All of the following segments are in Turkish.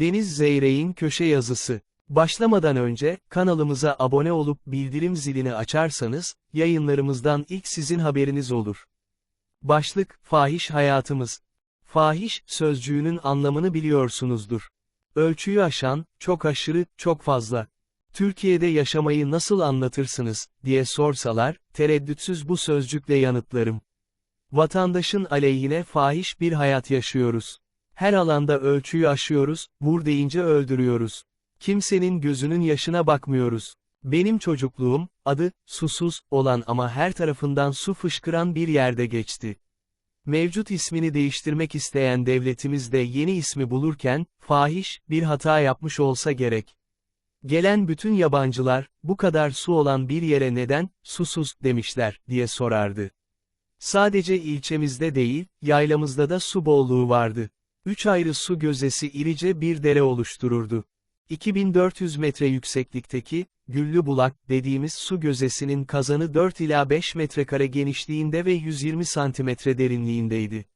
Deniz Zeyrek'in köşe yazısı. Başlamadan önce, kanalımıza abone olup bildirim zilini açarsanız, yayınlarımızdan ilk sizin haberiniz olur. Başlık, Fahiş Hayatımız. Fahiş, sözcüğünün anlamını biliyorsunuzdur. Ölçüyü aşan, çok aşırı, çok fazla. Türkiye'de yaşamayı nasıl anlatırsınız, diye sorsalar, tereddütsüz bu sözcükle yanıtlarım. Vatandaşın aleyhine fahiş bir hayat yaşıyoruz. Her alanda ölçüyü aşıyoruz, vur deyince öldürüyoruz. Kimsenin gözünün yaşına bakmıyoruz. Benim çocukluğum, adı, susuz, olan ama her tarafından su fışkıran bir yerde geçti. Mevcut ismini değiştirmek isteyen devletimiz de yeni ismi bulurken, fahiş, bir hata yapmış olsa gerek. Gelen bütün yabancılar, bu kadar su olan bir yere neden, susuz, demişler, diye sorardı. Sadece ilçemizde değil, yaylamızda da su bolluğu vardı. Üç ayrı su gözesi irice bir dere oluştururdu. 2400 metre yükseklikteki, Güllü Bulak dediğimiz su gözesinin kazanı 4 ila 5 metrekare genişliğinde ve 120 santimetre derinliğindeydi.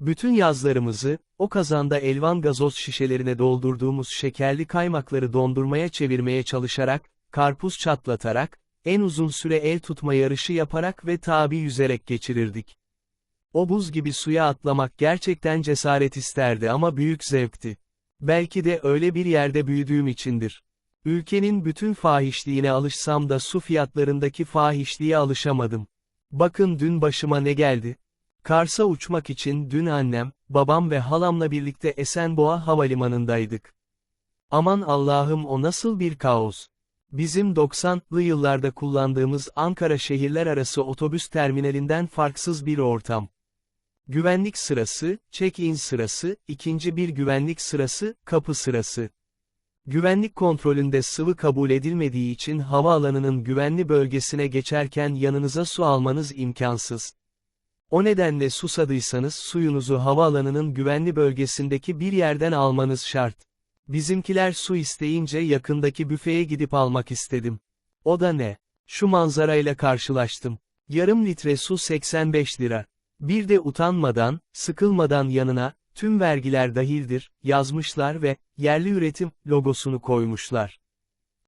Bütün yazlarımızı, o kazanda elvan gazoz şişelerine doldurduğumuz şekerli kaymakları dondurmaya çevirmeye çalışarak, karpuz çatlatarak, en uzun süre el tutma yarışı yaparak ve tabi yüzerek geçirirdik. O buz gibi suya atlamak gerçekten cesaret isterdi ama büyük zevkti. Belki de öyle bir yerde büyüdüğüm içindir. Ülkenin bütün fahişliğine alışsam da su fiyatlarındaki fahişliğe alışamadım. Bakın dün başıma ne geldi? Kars'a uçmak için dün annem, babam ve halamla birlikte Esenboğa Havalimanı'ndaydık. Aman Allah'ım o nasıl bir kaos. Bizim 90'lı yıllarda kullandığımız Ankara şehirler arası otobüs terminalinden farksız bir ortam. Güvenlik sırası, check-in sırası, ikinci bir güvenlik sırası, kapı sırası. Güvenlik kontrolünde sıvı kabul edilmediği için havaalanının güvenli bölgesine geçerken yanınıza su almanız imkansız. O nedenle susadıysanız suyunuzu havaalanının güvenli bölgesindeki bir yerden almanız şart. Bizimkiler su isteyince yakındaki büfeye gidip almak istedim. O da ne? Şu manzarayla karşılaştım. Yarım litre su 85 lira. Bir de utanmadan, sıkılmadan yanına, tüm vergiler dahildir, yazmışlar ve, yerli üretim, logosunu koymuşlar.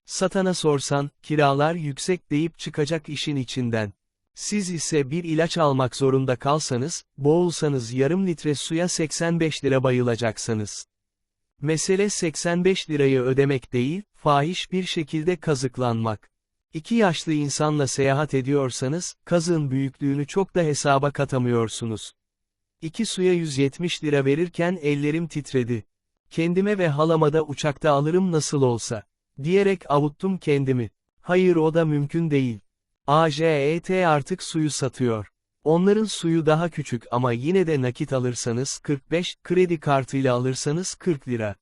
Satana sorsan, kiralar yüksek deyip çıkacak işin içinden. Siz ise bir ilaç almak zorunda kalsanız, boğulsanız yarım litre suya 85 lira bayılacaksınız. Mesele 85 lirayı ödemek değil, fahiş bir şekilde kazıklanmak. İki yaşlı insanla seyahat ediyorsanız, kazığın büyüklüğünü çok da hesaba katamıyorsunuz. İki suya 170 lira verirken ellerim titredi. Kendime ve halama da uçakta alırım nasıl olsa. Diyerek avuttum kendimi. Hayır o da mümkün değil. AJET artık suyu satıyor. Onların suyu daha küçük ama yine de nakit alırsanız 45, kredi kartıyla alırsanız 40 lira.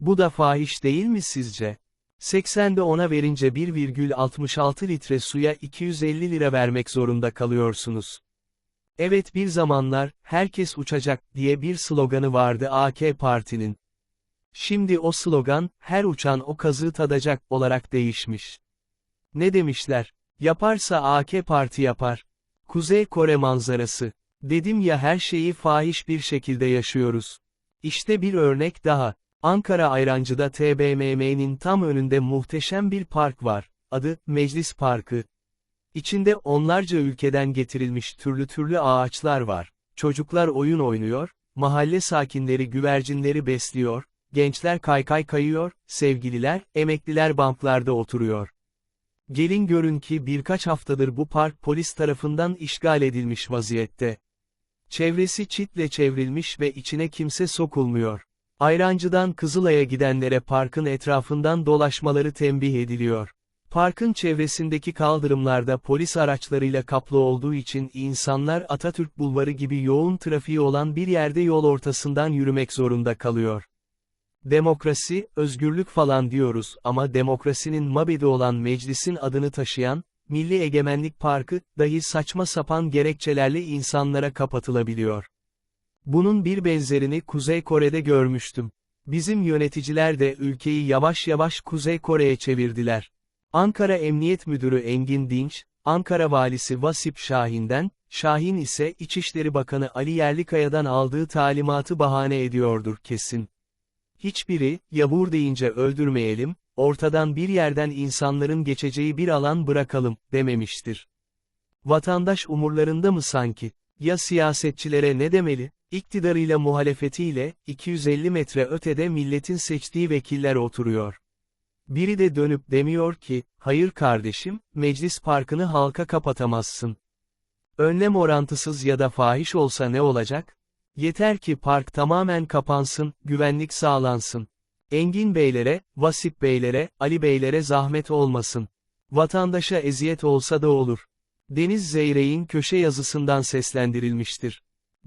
Bu da fahiş değil mi sizce? 80'de ona verince 1,66 litre suya 250 lira vermek zorunda kalıyorsunuz. Evet bir zamanlar, herkes uçacak diye bir sloganı vardı AK Parti'nin. Şimdi o slogan, her uçan o kazığı tadacak olarak değişmiş. Ne demişler? Yaparsa AK Parti yapar. Kuzey Kore manzarası. Dedim ya her şeyi fahiş bir şekilde yaşıyoruz. İşte bir örnek daha. Ankara Ayrancı'da TBMM'nin tam önünde muhteşem bir park var. Adı, Meclis Parkı. İçinde onlarca ülkeden getirilmiş türlü türlü ağaçlar var. Çocuklar oyun oynuyor, mahalle sakinleri güvercinleri besliyor, gençler kaykay kayıyor, sevgililer, emekliler banklarda oturuyor. Gelin görün ki birkaç haftadır bu park polis tarafından işgal edilmiş vaziyette. Çevresi çitle çevrilmiş ve içine kimse sokulmuyor. Ayrancı'dan Kızılay'a gidenlere parkın etrafından dolaşmaları tembih ediliyor. Parkın çevresindeki kaldırımlarda polis araçlarıyla kaplı olduğu için insanlar Atatürk Bulvarı gibi yoğun trafiği olan bir yerde yol ortasından yürümek zorunda kalıyor. Demokrasi, özgürlük falan diyoruz ama demokrasinin mabedi olan meclisin adını taşıyan, Milli Egemenlik Parkı, dahi saçma sapan gerekçelerle insanlara kapatılabiliyor. Bunun bir benzerini Kuzey Kore'de görmüştüm. Bizim yöneticiler de ülkeyi yavaş yavaş Kuzey Kore'ye çevirdiler. Ankara Emniyet Müdürü Engin Dinç, Ankara Valisi Vasip Şahin'den, Şahin ise İçişleri Bakanı Ali Yerlikaya'dan aldığı talimatı bahane ediyordur kesin. Hiçbiri, yavur deyince öldürmeyelim, ortadan bir yerden insanların geçeceği bir alan bırakalım, dememiştir. Vatandaş umurlarında mı sanki? Ya siyasetçilere ne demeli? İktidarıyla muhalefetiyle, 250 metre ötede milletin seçtiği vekiller oturuyor. Biri de dönüp demiyor ki, hayır kardeşim, meclis parkını halka kapatamazsın. Önlem orantısız ya da fahiş olsa ne olacak? Yeter ki park tamamen kapansın, güvenlik sağlansın. Engin beylere, Vasip beylere, Ali beylere zahmet olmasın. Vatandaşa eziyet olsa da olur. Deniz Zeyrek'in köşe yazısından seslendirilmiştir.